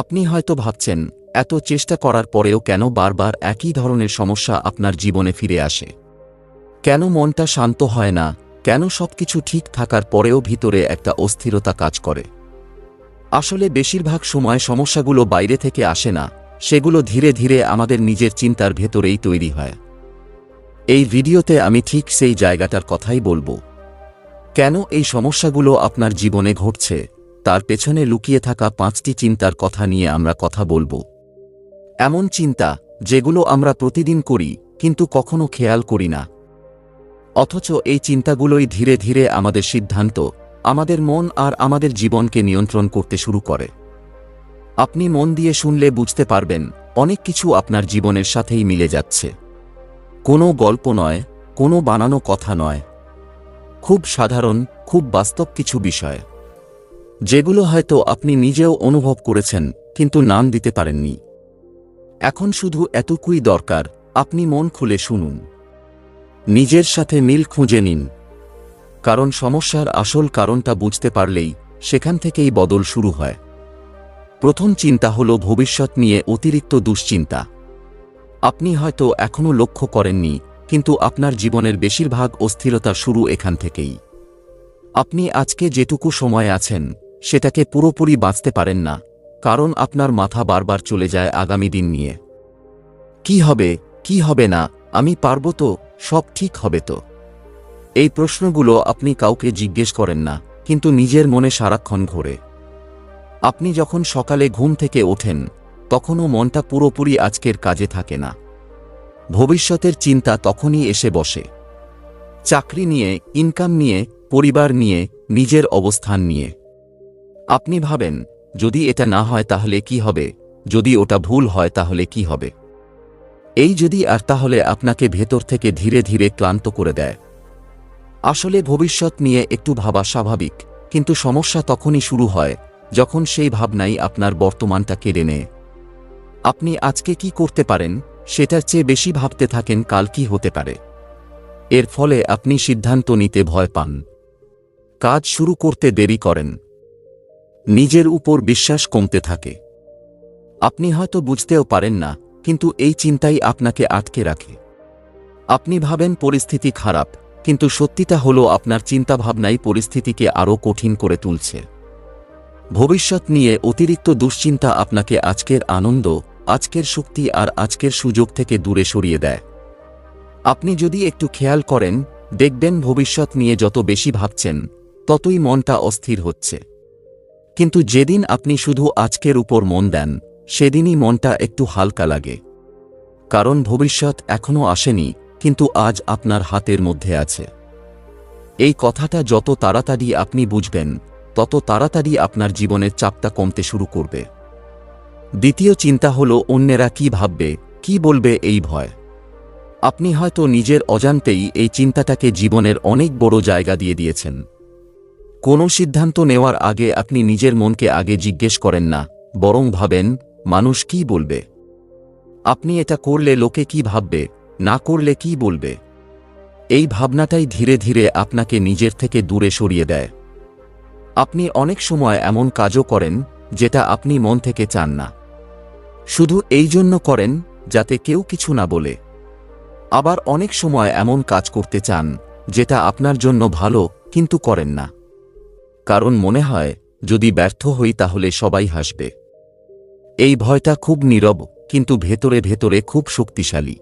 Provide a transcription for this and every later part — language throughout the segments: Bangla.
আপনি হয়তো ভাবছেন, এত চেষ্টা করার পরেও কেন বারবার একই ধরনের সমস্যা আপনার জীবনে ফিরে আসে? কেন মনটা শান্ত হয় না? কেন সবকিছু ঠিক থাকার পরেও ভিতরে একটা অস্থিরতা কাজ করে? আসলে বেশিরভাগ সময় সমস্যাগুলো বাইরে থেকে আসে না, সেগুলো ধীরে ধীরে আমাদের নিজের চিন্তার ভেতরেই তৈরি হয়। এই ভিডিওতে আমি ঠিক সেই জায়গাটার কথাই বলব। কেন এই সমস্যাগুলো আপনার জীবনে ঘটছে? তার পেছনে লুকিয়ে থাকা পাঁচটি চিন্তার কথা নিয়ে আমরা কথা বলব। এমন চিন্তা, যেগুলো আমরা প্রতিদিন করি, কিন্তু কখনো খেয়াল করি না। অথচ এই চিন্তাগুলোই ধীরে ধীরে আমাদের সিদ্ধান্ত, আমাদের মন আর আমাদের জীবনকে নিয়ন্ত্রণ করতে শুরু করে। আপনি মন দিয়ে শুনলে বুঝতে পারবেন, অনেক কিছু আপনার জীবনের সাথেই মিলে যাচ্ছে। কোনো গল্প নয়, কোনো বানানো কথা নয়। খুব সাধারণ, খুব বাস্তব কিছু বিষয়। যেগুলো হয়তো আপনি নিজেও অনুভব করেছেন, কিন্তু নাম দিতে পারেননি। এখন শুধু এতটুকুই দরকার, আপনি মন খুলে শুনুন। নিজের সাথে মিল খুঁজে নিন। কারণ সমস্যার আসল কারণটা বুঝতে পারলেই সেখান থেকেই বদল শুরু হয়। প্রথম চিন্তা হল ভবিষ্যৎ নিয়ে অতিরিক্ত দুশ্চিন্তা। আপনি হয়তো এখনও লক্ষ্য করেননি, কিন্তু আপনার জীবনের বেশিরভাগ অস্থিরতা শুরু এখান থেকেই। আপনি আজকে যেটুকু সময় আছেন সেটাকে পুরোপুরি বাঁচতে পারেন না, কারণ আপনার মাথা বারবার চলে যায় আগামী দিন নিয়ে। কি হবে কি হবে না, আমি পারব তো, সব ঠিক হবে তো? এই প্রশ্নগুলো আপনি কাউকে জিজ্ঞেস করেন না, কিন্তু নিজের মনে সারাক্ষণ ঘোরে। আপনি যখন সকালে ঘুম থেকে ওঠেন, তখনও মনটা পুরোপুরি আজকের কাজে থাকে না। ভবিষ্যতের চিন্তা তখনই এসে বসে। চাকরি নিয়ে ইনকাম নিয়ে, পরিবার নিয়ে, নিজের অবস্থান নিয়ে। আপনি ভাবেন, যদি এটা না হয় তাহলে কি হবে? যদি ওটা ভুল হয় তাহলে কি হবে? এই যদি আর তাহলে আপনাকে ভেতর থেকে ধীরে ধীরে ক্লান্ত করে দেয়। আসলে ভবিষ্যৎ নিয়ে একটু ভাবা স্বাভাবিক, কিন্তু সমস্যা তখনই শুরু হয়, যখন সেই ভাবনাই আপনার বর্তমানটা কেড়ে নেয়। আপনি আজকে কি করতে পারেন, সেটার চেয়ে বেশি ভাবতে থাকেন কাল কি হতে পারে। এর ফলে আপনি সিদ্ধান্ত নিতে ভয় পান। কাজ শুরু করতে দেরি করেন। নিজের উপর বিশ্বাস কমতে থাকে। আপনি হয়তো বুঝতেও পারেন না, কিন্তু এই চিন্তাই আপনাকে আটকে রাখে। আপনি ভাবেন পরিস্থিতি খারাপ, কিন্তু সত্যিটা হলো আপনার চিন্তাভাবনাই পরিস্থিতিকে আরও কঠিন করে তুলছে। ভবিষ্যৎ নিয়ে অতিরিক্ত দুশ্চিন্তা আপনাকে আজকের আনন্দ, আজকের শক্তি আর আজকের সুযোগ থেকে দূরে সরিয়ে দেয়। আপনি যদি একটু খেয়াল করেন, দেখবেন ভবিষ্যৎ নিয়ে যত বেশি ভাবছেন, ততই মনটা অস্থির হচ্ছে। কিন্তু যেদিন আপনি শুধু আজকের উপর মন দেন, সেদিনই মনটা একটু হালকা লাগে। কারণ ভবিষ্যৎ এখনও আসেনি, কিন্তু আজ আপনার হাতের মধ্যে আছে। এই কথাটা যত তাড়াতাড়ি আপনি বুঝবেন, তত তাড়াতাড়ি আপনার জীবনের চাপটা কমতে শুরু করবে। দ্বিতীয় চিন্তা হল অন্যেরা কি ভাববে, কি বলবে এই ভয়। আপনি হয়তো নিজের অজান্তেই এই চিন্তাটাকে জীবনের অনেক বড় জায়গা দিয়ে দিয়েছেন। কোনো সিদ্ধান্ত নেওয়ার আগে আপনি নিজের মনকে আগে জিজ্ঞেস করেন না, বরং ভাবেন, মানুষ কি বলবে? আপনি এটা করলে লোকে কি ভাববে, না করলে কি বলবে? এই ভাবনাটাই ধীরে ধীরে আপনাকে নিজের থেকে দূরে সরিয়ে দেয়। আপনি অনেক সময় এমন কাজও করেন, যেটা আপনি মন থেকে চান না। শুধু এই জন্য করেন, যাতে কেউ কিছু না বলে। আবার অনেক সময় এমন কাজ করতে চান, যেটা আপনার জন্য ভালো, কিন্তু করেন না। কারণ মনে হয়, যদি ব্যর্থ হই তাহলে সবাই হাসবে। এই ভয়টা খুব নীরব, কিন্তু ভেতরে ভেতরে খুব শক্তিশালী।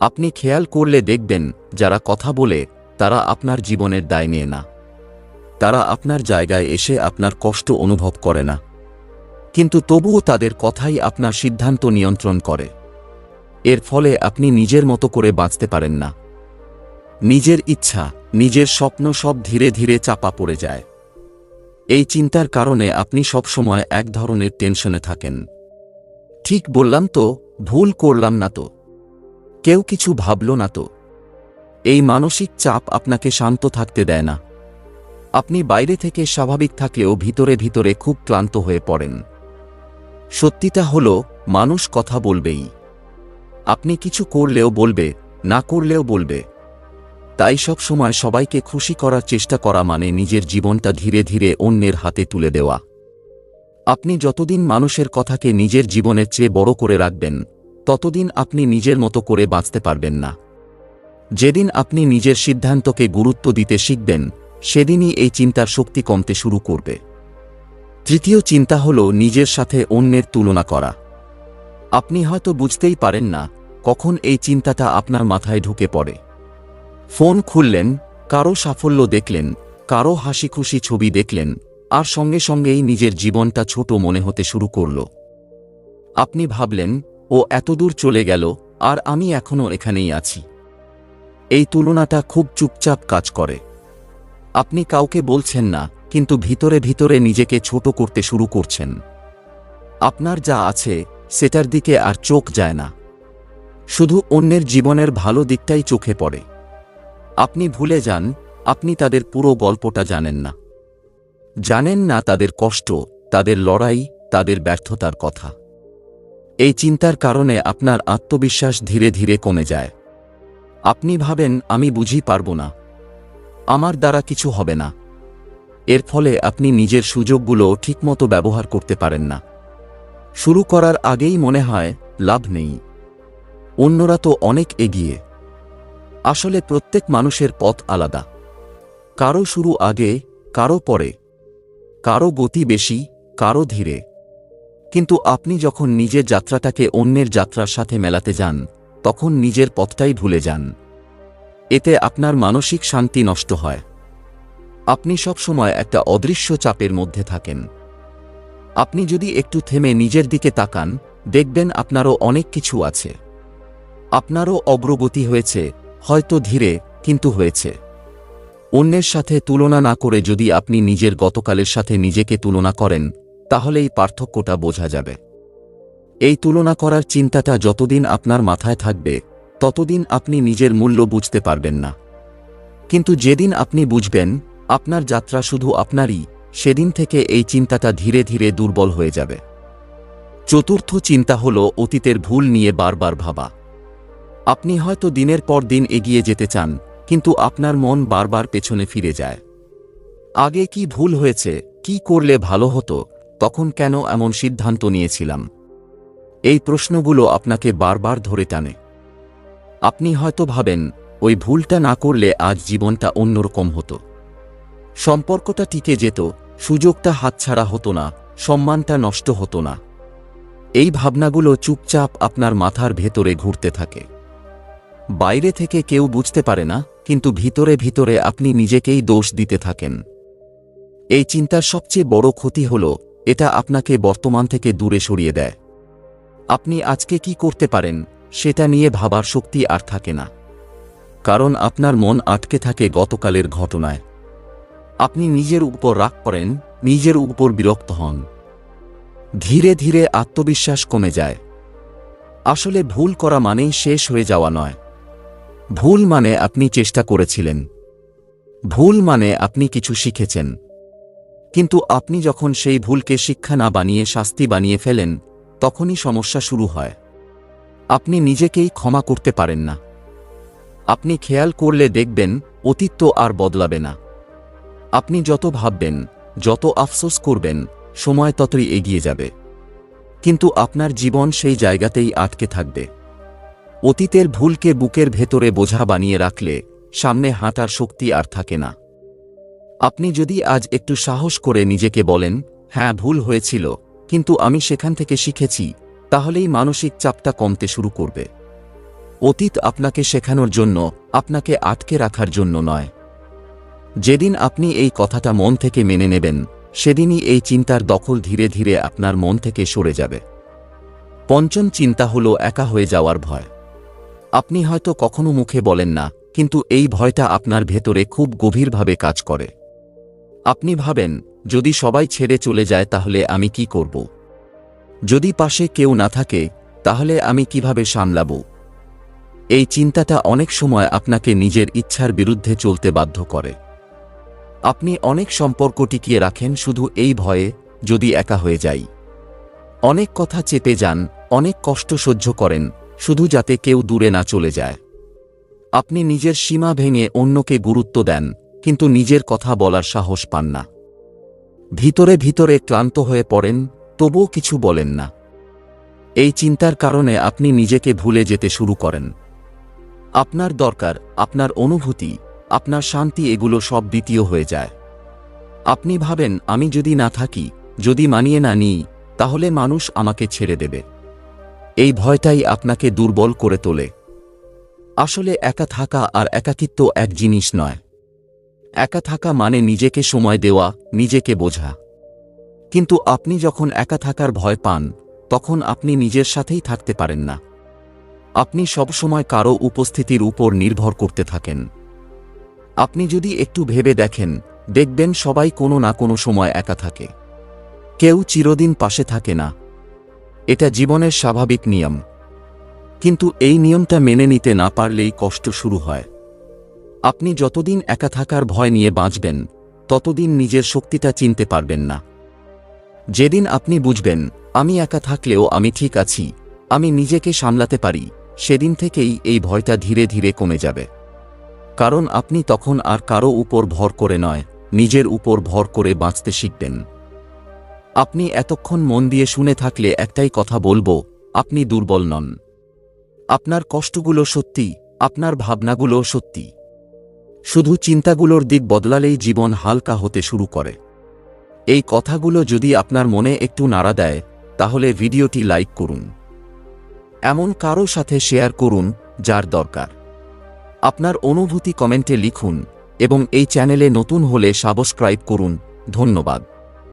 আপনি খেয়াল করলে দেখবেন, যারা কথা বলে, তারা আপনার জীবনের দায় নিয়ে না। তারা আপনার জায়গায় এসে আপনার কষ্ট অনুভব করে না। কিন্তু তবুও তাদের কথাই আপনার সিদ্ধান্ত নিয়ন্ত্রণ করে। এর ফলে আপনি নিজের মতো করে বাঁচতে পারেন না। নিজের ইচ্ছা, নিজের স্বপ্ন সব ধীরে ধীরে চাপা পড়ে যায়। এই চিন্তার কারণে আপনি সবসময় এক ধরনের টেনশনে থাকেন। ঠিক বললাম তো, ভুল করলাম না তো। কেউ কিছু ভাবল না তো। এই মানসিক চাপ আপনাকে শান্ত থাকতে দেয় না। আপনি বাইরে থেকে স্বাভাবিক থাকলেও ভিতরে ভিতরে খুব ক্লান্ত হয়ে পড়েন। সত্যিটা হল, মানুষ কথা বলবেই। আপনি কিছু করলেও বলবে, না করলেও বলবে। তাই সব সময় সবাইকে খুশি করার চেষ্টা করা মানে নিজের জীবনটা ধীরে ধীরে অন্যের হাতে তুলে দেওয়া। আপনি যতদিন মানুষের কথাকে নিজের জীবনের চেয়ে বড় করে রাখবেন, ততদিন আপনি নিজের মতো করে বাঁচতে পারবেন না। যেদিন আপনি নিজের সিদ্ধান্তকে গুরুত্ব দিতে শিখবেন, সেদিনই এই চিন্তার শক্তি কমতে শুরু করবে। তৃতীয় চিন্তা হল নিজের সাথে অন্যের তুলনা করা। আপনি হয়তো বুঝতেই পারেন না কখন এই চিন্তাটা আপনার মাথায় ঢুকে পড়ে। ফোন খুললেন, কারও সাফল্য দেখলেন, কারও হাসি খুশি ছবি দেখলেন, আর সঙ্গে সঙ্গেই নিজের জীবনটা ছোট মনে হতে শুরু করল। আপনি ভাবলেন, ও এতদূর চলে গেল, আর আমি এখনও এখানেই আছি। এই তুলনাটা খুব চুপচাপ কাজ করে। আপনি কাউকে বলছেন না, কিন্তু ভিতরে ভিতরে নিজেকে ছোট করতে শুরু করছেন। আপনার যা আছে, সেটার দিকে আর চোখ যায় না। শুধু অন্যের জীবনের ভালো দিকটাই চোখে পড়ে। আপনি ভুলে যান, আপনি তাদের পুরো গল্পটা জানেন না। জানেন না তাদের কষ্ট, তাদের লড়াই, তাদের ব্যর্থতার কথা। এই চিন্তার কারণে আপনার আত্মবিশ্বাস ধীরে ধীরে কমে যায়। আপনি ভাবেন, আমি বুঝি পারব না। আমার দ্বারা কিছু হবে না। এর ফলে আপনি নিজের সুযোগগুলো ঠিকমতো ব্যবহার করতে পারেন না। শুরু করার আগেই মনে হয়, লাভ নেই। অন্যরা তো অনেক এগিয়ে। আসলে প্রত্যেক মানুষের পথ আলাদা। কারও শুরু আগে, কারও পরে। কারও গতি বেশি, কারও ধীরে। কিন্তু আপনি যখন নিজের যাত্রাটাকে অন্যের যাত্রার সাথে মেলাতে যান, তখন নিজের পথটাই ভুলে যান। এতে আপনার মানসিক শান্তি নষ্ট হয়। আপনি সবসময় একটা অদৃশ্য চাপের মধ্যে থাকেন। আপনি যদি একটু থেমে নিজের দিকে তাকান, দেখবেন আপনারও অনেক কিছু আছে। আপনারও অগ্রগতি হয়েছে হয়তো ধীরে, কিন্তু হয়েছে। অন্যের সাথে তুলনা না করে যদি আপনি নিজের গতকালের সাথে নিজেকে তুলনা করেন তাহলে এই পার্থক্যটা বোঝা যাবে। এই তুলনা করার চিন্তাটা যতদিন আপনার মাথায় থাকবে, ততদিন আপনি নিজের মূল্য বুঝতে পারবেন না। কিন্তু যেদিন আপনি বুঝবেন, আপনার যাত্রা শুধু আপনারই, সেদিন থেকে এই চিন্তাটা ধীরে ধীরে দুর্বল হয়ে যাবে। চতুর্থ চিন্তা হল অতীতের ভুল নিয়ে বারবার ভাবা। আপনি হয়তো দিনের পর দিন এগিয়ে যেতে চান, কিন্তু আপনার মন বারবার পেছনে ফিরে যায়। আগে কি ভুল হয়েছে, কি করলে ভালো হতো, তখন কেন এমন সিদ্ধান্ত নিয়েছিলাম? এই প্রশ্নগুলো আপনাকে বারবার ধরে টানে। আপনি হয়তো ভাবেন, ওই ভুলটা না করলে আজ জীবনটা অন্যরকম হতো। সম্পর্কটা টিকে যেত, সুযোগটা হাতছাড়া হতো না, সম্মানটা নষ্ট হতো না। এই ভাবনাগুলো চুপচাপ আপনার মাথার ভেতরে ঘুরতে থাকে। বাইরে থেকে কেউ বুঝতে পারে না, কিন্তু ভিতরে ভিতরে আপনি নিজেকেই দোষ দিতে থাকেন। এই চিন্তার সবচেয়ে বড় ক্ষতি হল, এটা আপনাকে বর্তমান থেকে দূরে সরিয়ে দেয়। আপনি আজকে কি করতে পারেন, সেটা নিয়ে ভাবার শক্তি আর থাকে না। কারণ আপনার মন আটকে থাকে গতকালের ঘটনায়। আপনি নিজের উপর রাগ করেন, নিজের উপর বিরক্ত হন। ধীরে ধীরে আত্মবিশ্বাস কমে যায়। আসলে ভুল করা মানেই শেষ হয়ে যাওয়া নয়। ভুল মানে আপনি চেষ্টা করেছিলেন। ভুল মানে আপনি কিছু শিখেছেন। কিন্তু আপনি যখন সেই ভুলকে শিক্ষা না বানিয়ে শাস্তি বানিয়ে ফেলেন, তখনই সমস্যা শুরু হয়। আপনি নিজেকেই ক্ষমা করতে পারেন না। আপনি খেয়াল করলে দেখবেন, অতীত তো আর বদলাবে না। আপনি যত ভাববেন, যত আফসোস করবেন, সময় ততই এগিয়ে যাবে। কিন্তু আপনার জীবন সেই জায়গাতেই আটকে থাকবে। অতীতের ভুলকে বুকের ভেতরে বোঝা বানিয়ে রাখলে সামনে হাঁটার শক্তি আর থাকে না। আপনি যদি আজ একটু সাহস করে নিজেকে বলেন হ্যাঁ ভুল হয়েছিল, কিন্তু আমি সেখান থেকে শিখেছি, তাহলেই মানসিক চাপটা কমতে শুরু করবে। অতীত আপনাকে শেখানোর জন্য, আপনাকে আটকে রাখার জন্য নয়। যেদিন আপনি এই কথাটা মন থেকে মেনে নেবেন, সেদিনই এই চিন্তার দখল ধীরে ধীরে আপনার মন থেকে সরে যাবে। পঞ্চম চিন্তা হল একা হয়ে যাওয়ার ভয়। আপনি হয়তো কখনো মুখে বলেন না, কিন্তু এই ভয়টা আপনার ভেতরে খুব গভীরভাবে কাজ করে। আপনি ভাবেন, যদি সবাই ছেড়ে চলে যায় তাহলে আমি কি করব? যদি পাশে কেউ না থাকে, তাহলে আমি কীভাবে সামলাব? এই চিন্তাটা অনেক সময় আপনাকে নিজের ইচ্ছার বিরুদ্ধে চলতে বাধ্য করে। আপনি অনেক সম্পর্ক টিকিয়ে রাখেন শুধু এই ভয়ে, যদি একা হয়ে যাই। অনেক কথা চেপে যান, অনেক কষ্ট সহ্য করেন শুধু যাতে কেউ দূরে না চলে যায়। আপনি নিজের সীমা ভেঙে অন্যকে গুরুত্ব দেন, কিন্তু নিজের কথা বলার সাহস পান না। ভিতরে ভিতরে ক্লান্ত হয়ে পড়েন, তবুও কিছু বলেন না। এই চিন্তার কারণে আপনি নিজেকে ভুলে যেতে শুরু করেন। আপনার দরকার, আপনার অনুভূতি, আপনার শান্তি, এগুলো সব দ্বিতীয় হয়ে যায়। আপনি ভাবেন, আমি যদি না থাকি, যদি মানিয়ে না নিই, তাহলে মানুষ আমাকে ছেড়ে দেবে। এই ভয়টাই আপনাকে দুর্বল করে তোলে। আসলে একা থাকা আর একাকিত্ব এক জিনিস নয়। একা থাকা মানে নিজেকে সময় দেওয়া, নিজেকে বোঝা। কিন্তু আপনি যখন একা থাকার ভয় পান, তখন আপনি নিজের সাথেই থাকতে পারেন না। আপনি সবসময় কারও উপস্থিতির উপর নির্ভর করতে থাকেন। আপনি যদি একটু ভেবে দেখেন, দেখবেন সবাই কোনো না কোনো সময় একা থাকে। কেউ চিরদিন পাশে থাকে না। এটা জীবনের স্বাভাবিক নিয়ম। কিন্তু এই নিয়মটা মেনে নিতে না পারলেই কষ্ট শুরু হয়। আপনি যতদিন একা থাকার ভয় নিয়ে বাঁচবেন, ততদিন নিজের শক্তিটা চিনতে পারবেন না। যেদিন আপনি বুঝবেন, আমি একা থাকলেও আমি ঠিক আছি, আমি নিজেকে সামলাতে পারি, সেদিন থেকেই এই ভয়টা ধীরে ধীরে কমে যাবে। কারণ আপনি তখন আর কারও উপর ভর করে নয়, নিজের উপর ভর করে বাঁচতে শিখবেন। আপনি এতক্ষণ মন দিয়ে শুনে থাকলে একটাই কথা বলব, আপনি দুর্বল নন। আপনার কষ্টগুলো সত্যি, আপনার ভাবনাগুলো সত্যি। শুধু চিন্তাগুলোর দিক বদলালেই জীবন হালকা হতে শুরু করে। এই কথাগুলো যদি আপনার মনে একটু নাড়া দেয়, তাহলে ভিডিওটি লাইক করুন। এমন কারও সাথে শেয়ার করুন, যার দরকার। আপনার অনুভূতি কমেন্টে লিখুন এবং এই চ্যানেলে নতুন হলে সাবস্ক্রাইব করুন। ধন্যবাদ।